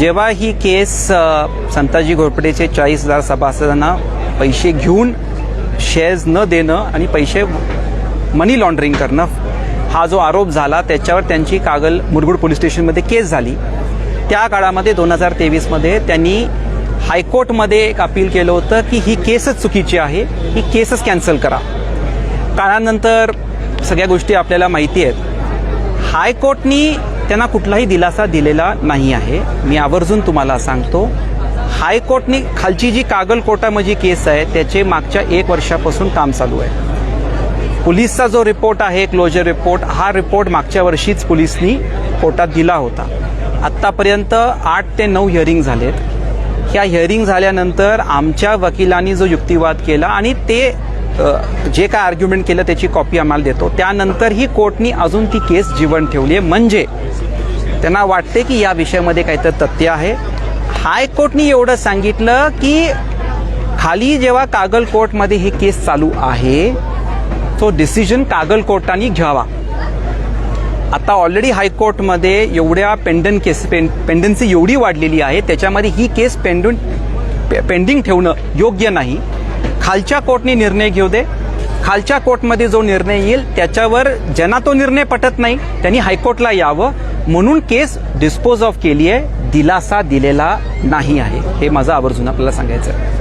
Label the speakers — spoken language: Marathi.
Speaker 1: जेव्हा ही केस संताजी घोरपडेचे चाळीस हजार सभासदांना पैसे घेऊन शेअर्स न देणं आणि पैसे मनी लॉन्ड्रिंग करणं हा जो आरोप झाला त्याच्यावर त्यांची कागल मुरगुड पोलीस स्टेशनमध्ये केस झाली. त्या काळामध्ये दोन हजार तेवीसमध्ये त्यांनी हायकोर्टमध्ये एक अपील केलं होतं की ही केसच चुकीची आहे ही केसच कॅन्सल करा. काळानंतर सगळ्या गोष्टी आपल्याला माहिती आहेत. हायकोर्टनी त्यांना कुठलाही दिलासा दिलेला नाही आहे. मी आवर्जून तुम्हाला सांगतो हायकोर्टने खालची जी कागल कोर्टामध्ये केस आहे त्याचे मागच्या एक वर्षापासून काम चालू आहे. पोलिसचा जो रिपोर्ट आहे क्लोजर रिपोर्ट हा रिपोर्ट मागच्या वर्षीच पोलिसनी कोर्टात दिला होता. आत्तापर्यंत आठ ते नऊ हिअरिंग झालेत. ह्या हिअरिंग झाल्यानंतर आमच्या वकिलांनी जो युक्तिवाद केला आणि ते जे काय आर्ग्युमेंट केलं त्याची कॉपी आम्हाला देतो. त्यानंतर ही कोर्टनी अजून ती केस जीवन ठेवली आहे. म्हणजे त्यांना वाटते की या विषयामध्ये काहीतरी तथ्य आहे. हायकोर्टनी एवढं सांगितलं की खाली जेव्हा कागल कोर्टमध्ये ही केस चालू आहे तो डिसिजन कागल कोर्टाने घ्यावा. आता ऑलरेडी हायकोर्टमध्ये एवढ्या पेंडन केस पें पेंडन्सी एवढी वाढलेली आहे. त्याच्यामध्ये ही केस पेंडून पे- पेंडिंग ठेवणं योग्य नाही. खालच्या कोर्टने निर्णय घेऊ दे. खालच्या कोर्टमध्ये जो निर्णय येईल त्याच्यावर ज्यांना तो निर्णय पटत नाही त्यांनी हायकोर्टला यावं. म्हणून केस डिस्पोज ऑफ केली आहे दिलासा दिलेला नाही आहे. हे माझं आवर्जून आपल्याला सांगायचं आहे.